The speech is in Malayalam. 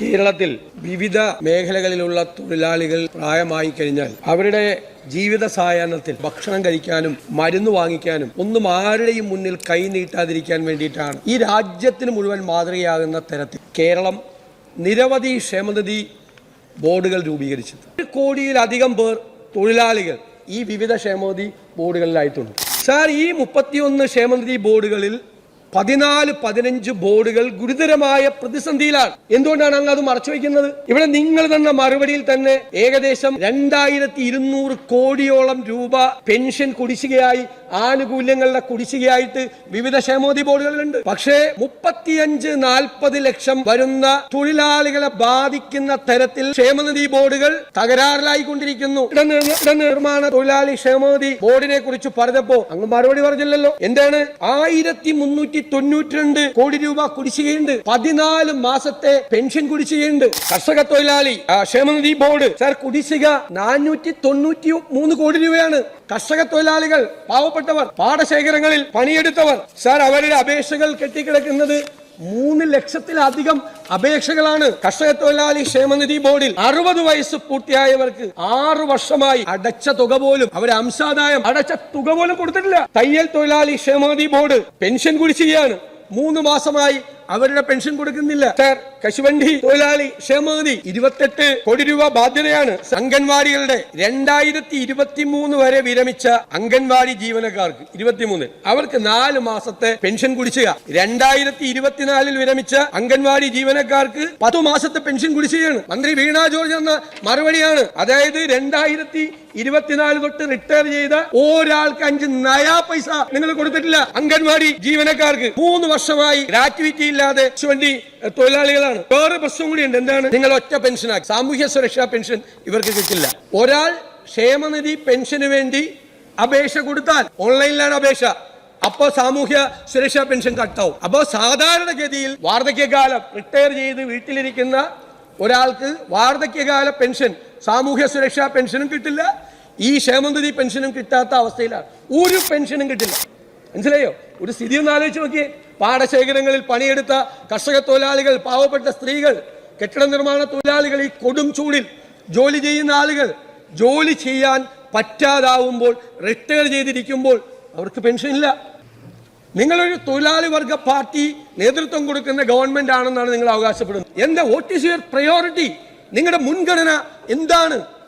കേരളത്തിൽ വിവിധ മേഖലകളിലുള്ള തൊഴിലാളികൾ പ്രായമായി കഴിഞ്ഞാൽ അവരുടെ ജീവിത സായാഹ്നത്തിൽ ഭക്ഷണം കഴിക്കാനും മരുന്ന് വാങ്ങിക്കാനും ഒന്നും ആരുടെയും മുന്നിൽ കൈ നീട്ടാതിരിക്കാൻ വേണ്ടിയിട്ടാണ് ഈ രാജ്യത്തിന് മുഴുവൻ മാതൃകയാകുന്ന തരത്തിൽ കേരളം നിരവധി ക്ഷേമനിധി ബോർഡുകൾ രൂപീകരിച്ചത്. ഒരു കോടിയിലധികം പേർ തൊഴിലാളികൾ ഈ വിവിധ ക്ഷേമനിധി ബോർഡുകളിലായിട്ടുണ്ട്. സാർ ഈ മുപ്പത്തിയൊന്ന് ക്ഷേമനിധി ബോർഡുകളിൽ പതിനാല് പതിനഞ്ച് ബോർഡുകൾ ഗുരുതരമായ പ്രതിസന്ധിയിലാണ്. എന്തുകൊണ്ടാണ് അങ്ങ് അത് മറച്ചു വയ്ക്കുന്നത് ഇവിടെ നിങ്ങൾ തന്ന മറുപടിയിൽ തന്നെ ഏകദേശം രണ്ടായിരത്തി ഇരുന്നൂറ് കോടിയോളം രൂപ പെൻഷൻ കുടിശ്ശികയായി ആനുകൂല്യങ്ങളുടെ കുടിശ്ശികയായിട്ട് വിവിധ ക്ഷേമോധി ബോർഡുകളിലുണ്ട്. പക്ഷേ മുപ്പത്തിയഞ്ച് നാൽപ്പത് ലക്ഷം വരുന്ന തൊഴിലാളികളെ ബാധിക്കുന്ന തരത്തിൽ ക്ഷേമനിധി ബോർഡുകൾ തകരാറിലായിക്കൊണ്ടിരിക്കുന്നു. കൊണ്ടിരിക്കുന്നു നിർമ്മാണ തൊഴിലാളി ക്ഷേമനിധി ബോർഡിനെ കുറിച്ച് പറഞ്ഞപ്പോ അങ്ങ് മറുപടി പറഞ്ഞില്ലല്ലോ. എന്താണ്? ആയിരത്തി മുന്നൂറ്റി തൊണ്ണൂറ്റി രണ്ട് കോടി രൂപ കുടിശ്ശികയുണ്ട്. പതിനാല് മാസത്തെ പെൻഷൻ കുടിശ്ശികയുണ്ട്. കർഷക തൊഴിലാളി ക്ഷേമനിധി ബോർഡ്. സർ കുടിശ്ശിക നാനൂറ്റി തൊണ്ണൂറ്റി മൂന്ന് കോടി രൂപയാണ്. കർഷക തൊഴിലാളികൾ പാവപ്പെട്ടവർ പാടശേഖരങ്ങളിൽ പണിയെടുത്തവർ. സാർ അവരുടെ അപേക്ഷകൾ കെട്ടിക്കിടക്കുന്നത് മൂന്ന് ലക്ഷത്തിലധികം അപേക്ഷകളാണ് കർഷക തൊഴിലാളി ക്ഷേമനിധി ബോർഡിൽ അറുപത് വയസ്സ് പൂർത്തിയായവർക്ക് ആറു വർഷമായി അടച്ച തുക പോലും അവർ അംശാദായം അടച്ച തുക പോലും കൊടുത്തിട്ടില്ല. തയ്യൽ തൊഴിലാളി ക്ഷേമനിധി ബോർഡ് പെൻഷൻ കുടിശ്ശികയാണ്. മൂന്ന് മാസമായി അവരുടെ പെൻഷൻ കൊടുക്കുന്നില്ല. സർ കശുവണ്ടി തൊഴിലാളി ക്ഷേമനിധി ഇരുപത്തെട്ട് കോടി രൂപ ബാധ്യതയാണ്. അംഗൻവാടികളുടെ രണ്ടായിരത്തി ഇരുപത്തി മൂന്ന് വരെ വിരമിച്ച അംഗൻവാടി ജീവനക്കാർക്ക് ഇരുപത്തിമൂന്ന്. അവർക്ക് നാല് മാസത്തെ പെൻഷൻ കുടിശ്ശിക. രണ്ടായിരത്തി ഇരുപത്തിനാലിൽ വിരമിച്ച അംഗൻവാടി ജീവനക്കാർക്ക് പത്തു മാസത്തെ പെൻഷൻ കുടിശ്ശികയാണ്. മന്ത്രി വീണ ജോർജ് എന്ന മറുപടിയാണ്. അതായത് രണ്ടായിരത്തി ഇരുപത്തിനാല് തൊട്ട് റിട്ടയർ ചെയ്ത ഒരാൾക്ക് അഞ്ച് നയാ പൈസ നിങ്ങൾ കൊടുത്തിട്ടില്ല. അംഗൻവാടി ജീവനക്കാർക്ക് മൂന്ന് വർഷമായി ഗ്രാറ്റുവിറ്റി ഇല്ലാതെ വേണ്ടി തൊഴിലാളികളാണ്. വേറെ പ്രശ്നം കൂടിയുണ്ട് എന്താണ്? നിങ്ങൾ ഒറ്റ പെൻഷനാക്കി സാമൂഹ്യ സുരക്ഷാ പെൻഷൻ ഇവർക്ക് കിട്ടില്ല. ഒരാൾ ക്ഷേമനിധി പെൻഷന് വേണ്ടി അപേക്ഷ കൊടുത്താൽ ഓൺലൈനിലാണ് അപേക്ഷ. അപ്പോൾ സാമൂഹ്യ സുരക്ഷാ പെൻഷൻ കട്ടാവും. അപ്പോൾ സാധാരണഗതിയിൽ വാർദ്ധക്യകാലം റിട്ടയർ ചെയ്ത് വീട്ടിലിരിക്കുന്ന ഒരാൾക്ക് വാർദ്ധക്യകാല പെൻഷൻ സാമൂഹ്യ സുരക്ഷാ പെൻഷനും കിട്ടില്ല. ഈ ക്ഷേമനിധി പെൻഷനും കിട്ടാത്ത അവസ്ഥയിലാണ്. ഒരു പെൻഷനും കിട്ടില്ല. മനസ്സിലായോ? ഒരു സ്ഥിതി ഒന്ന് ആലോചിച്ച് നോക്കിയേ. പാടശേഖരങ്ങളിൽ പണിയെടുത്ത കർഷക തൊഴിലാളികൾ പാവപ്പെട്ട സ്ത്രീകൾ കെട്ടിട നിർമ്മാണ തൊഴിലാളികൾ ഈ കൊടും ചൂടിൽ ജോലി ചെയ്യുന്ന ആളുകൾ ജോലി ചെയ്യാൻ പറ്റാതാവുമ്പോൾ റിട്ടയർ ചെയ്തിരിക്കുമ്പോൾ അവർക്ക് പെൻഷൻ ഇല്ല. നിങ്ങളൊരു തൊഴിലാളി വർഗ പാർട്ടി നേതൃത്വം കൊടുക്കുന്ന ഗവൺമെന്റ് ആണെന്നാണ് നിങ്ങൾ അവകാശപ്പെടുന്നത്. എന്താ വോട്ട് ഈസ് യുവർ പ്രയോറിറ്റി നിങ്ങളുടെ മുൻഗണന എന്താണ്?